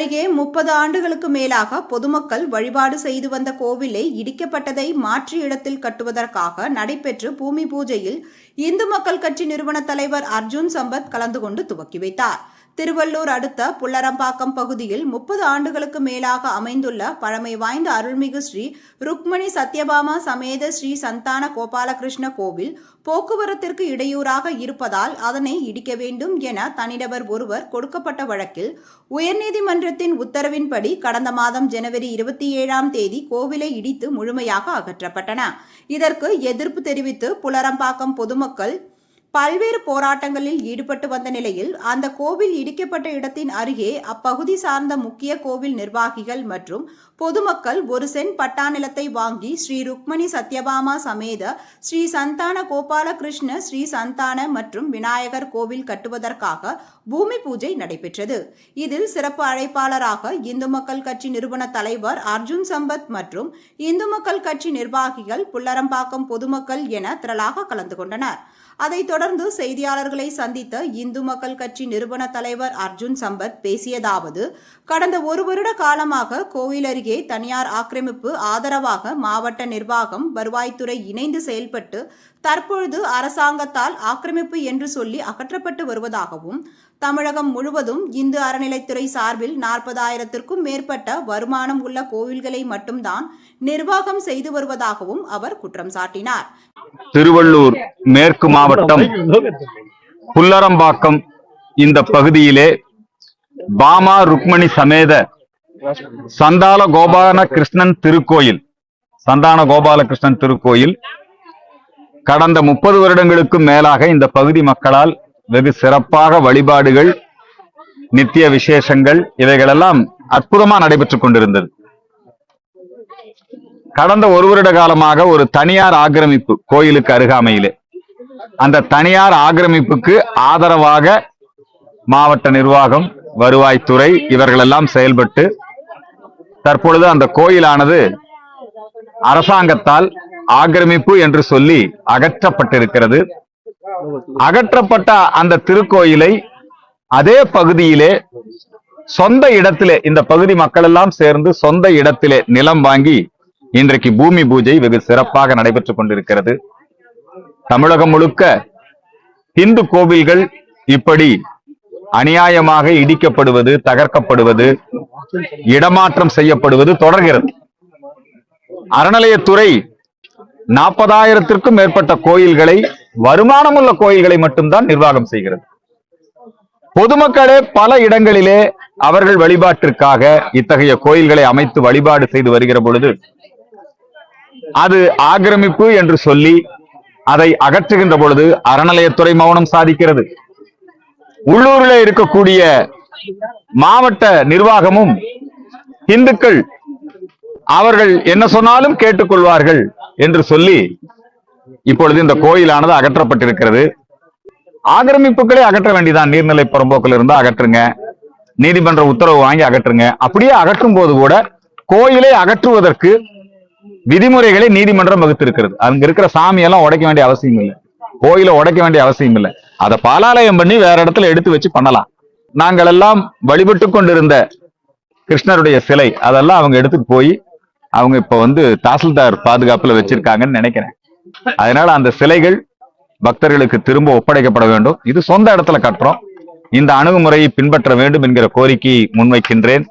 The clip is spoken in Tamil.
அருகே முப்பது ஆண்டுகளுக்கு மேலாக பொதுமக்கள் வழிபாடு செய்து வந்த கோவிலை இடிக்கப்பட்டதை மாற்று இடத்தில் கட்டுவதற்காக நடைபெற்ற பூமி பூஜையில் இந்து மக்கள் கட்சி நிறுவன தலைவர் அர்ஜுன் சம்பத் கலந்து கொண்டு துவக்கி வைத்தார். திருவள்ளூர் அடுத்த புல்லரம்பாக்கம் பகுதியில் முப்பது ஆண்டுகளுக்கு மேலாக அமைந்துள்ள பழமை வாய்ந்த அருள்மிகு ஸ்ரீ ருக்மணி சத்யபாமா சமேத ஸ்ரீ சந்தான கோபாலகிருஷ்ண கோவில் போக்குவரத்திற்கு இடையூறாக இருப்பதால் அதனை இடிக்க வேண்டும் என தனிநபர் ஒருவர் கொடுக்கப்பட்ட வழக்கில் உயர்நீதிமன்றத்தின் உத்தரவின்படி கடந்த மாதம் ஜனவரி இருபத்தி ஏழாம் தேதி கோவிலை இடித்து முழுமையாக அகற்றப்பட்டன. இதற்கு எதிர்ப்பு தெரிவித்து புலரம்பாக்கம் பொதுமக்கள் பல்வேறு போராட்டங்களில் ஈடுபட்டு வந்த நிலையில் அந்த கோவில் இடிக்கப்பட்ட இடத்தின் அருகே அப்பகுதி சார்ந்த முக்கிய கோவில் நிர்வாகிகள் மற்றும் பொதுமக்கள் ஒரு சென் பட்டா நிலத்தை வாங்கி ஸ்ரீ ருக்மணி சத்யபாமா சமேத ஸ்ரீ சந்தான கோபாலகிருஷ்ண ஸ்ரீ சந்தான மற்றும் விநாயகர் கோவில் கட்டுவதற்காக பூமி பூஜை நடைபெற்றது. இதில் சிறப்பு அழைப்பாளராக இந்து மக்கள் கட்சி நிறுவன தலைவர் அர்ஜுன் சம்பத் மற்றும் இந்து மக்கள் கட்சி நிர்வாகிகள் புல்லரம்பாக்கம் பொதுமக்கள் என திரளாக கலந்து கொண்டனர். அதைத் தொடர்ந்து செய்தியாளர்களை சந்தித்த இந்து மக்கள் கட்சி நிறுவன தலைவர் அர்ஜுன் சம்பத் பேசியதாவது கடந்த ஒரு வருட காலமாக கோவில் அருகே தனியார் ஆக்கிரமிப்பு ஆதரவாக மாவட்ட நிர்வாகம் வருவாய்த்துறை இணைந்து செயல்பட்டு தற்பொழுது அரசாங்கத்தால் ஆக்கிரமிப்பு என்று சொல்லி அகற்றப்பட்டு வருவதாகவும் தமிழகம் முழுவதும் இந்து அறநிலைத்துறை சார்பில் நாற்பதாயிரத்திற்கும் மேற்பட்ட வருமானம் உள்ள கோவில்களை மட்டும்தான் நிர்வாகம் செய்து வருவதாகவும் அவர் குற்றம் சாட்டினார். திருவள்ளூர் மேற்கு மாவட்டம் புல்லரம்பாக்கம் இந்த பகுதியிலே பாமா ருக்மணி சமேத சந்தான கோபால கிருஷ்ணன் திருக்கோயில் சந்தான கோபாலகிருஷ்ணன் திருக்கோயில் கடந்த முப்பது வருடங்களுக்கும் மேலாக இந்த பகுதி மக்களால் வெகு சிறப்பாக வழிபாடுகள் நித்திய விசேஷங்கள் இவைகளெல்லாம் அற்புதமா நடைபெற்றுக் கொண்டிருந்தது. கடந்த ஒரு வருட காலமாக ஒரு தனியார் ஆக்கிரமிப்பு கோயிலுக்கு அருகாமையிலே. அந்த தனியார் ஆக்கிரமிப்புக்கு ஆதரவாக மாவட்ட நிர்வாகம் வருவாய்த்துறை இவர்களெல்லாம் செயல்பட்டு தற்பொழுது அந்த கோயிலானது அரசாங்கத்தால் ஆக்கிரமிப்பு என்று சொல்லி அகற்றப்பட்டிருக்கிறது. அகற்றப்பட்ட அந்த திருக்கோயிலை அதே பகுதியிலே சொந்த இடத்திலே இந்த பகுதி மக்கள் எல்லாம் சேர்ந்து சொந்த இடத்திலே நிலம் வாங்கி இன்றைக்கு பூமி பூஜை வெகு சிறப்பாக நடைபெற்றுக் கொண்டிருக்கிறது. தமிழகம் முழுக்க இந்து கோவில்கள் இப்படி அநியாயமாக இடிக்கப்படுவது தகர்க்கப்படுவது இடமாற்றம் செய்யப்படுவது தொடர்கிறது. அறநிலையத்துறை நாற்பதாயிரத்திற்கும் மேற்பட்ட கோயில்களை வருமானமுள்ள கோயில்களை மட்டும்தான் நிர்வாகம் செய்கிறது. பொதுமக்களே பல இடங்களிலே அவர்கள் வழிபாட்டிற்காக இத்தகைய கோயில்களை அமைத்து வழிபாடு செய்து வருகிற பொழுது அது ஆக்கிரமிப்பு என்று சொல்லி அதை அகற்றுகின்ற பொழுது அறநிலையத்துறை மௌனம் சாதிக்கிறது. உள்ளூரில் இருக்கக்கூடிய மாவட்ட நிர்வாகமும் இந்துக்கள் அவர்கள் என்ன சொன்னாலும் கேட்டுக்கொள்வார்கள் என்று சொல்லி இப்பொழுது இந்த கோயிலானது அகற்றப்பட்டிருக்கிறது. ஆக்கிரமிப்புகளை அகற்ற வேண்டியதான் நீர்நிலை புறம்போக்கில் இருந்து அகற்றுங்க. நீதிமன்ற உத்தரவு வாங்கி அகற்றுங்க. அப்படியே அகற்றும் போது கூட கோயிலை அகற்றுவதற்கு விதிமுறைகளை நீதிமன்றம் வகுத்திருக்கிறது. அங்க இருக்கிற சாமியெல்லாம் உடைக்க வேண்டிய அவசியம் இல்லை. கோயிலை உடைக்க வேண்டிய அவசியம் இல்லை. அதை பாலாலயம் பண்ணி வேற இடத்துல எடுத்து வச்சு பண்ணலாம். நாங்கள் எல்லாம் வழிபட்டு கொண்டிருந்த கிருஷ்ணருடைய சிலை அதெல்லாம் அவங்க எடுத்துட்டு போய் அவங்க இப்ப வந்து தாசில்தார் பாதுகாப்புல வச்சிருக்காங்கன்னு நினைக்கிறேன். அதனால அந்த சிலைகள் பக்தர்களுக்கு திரும்ப ஒப்படைக்கப்பட வேண்டும். இது சொந்த இடத்துல கட்டுறோம். இந்த அணுகுமுறையை பின்பற்ற வேண்டும் என்கிற கோரிக்கையை முன்வைக்கின்றேன்.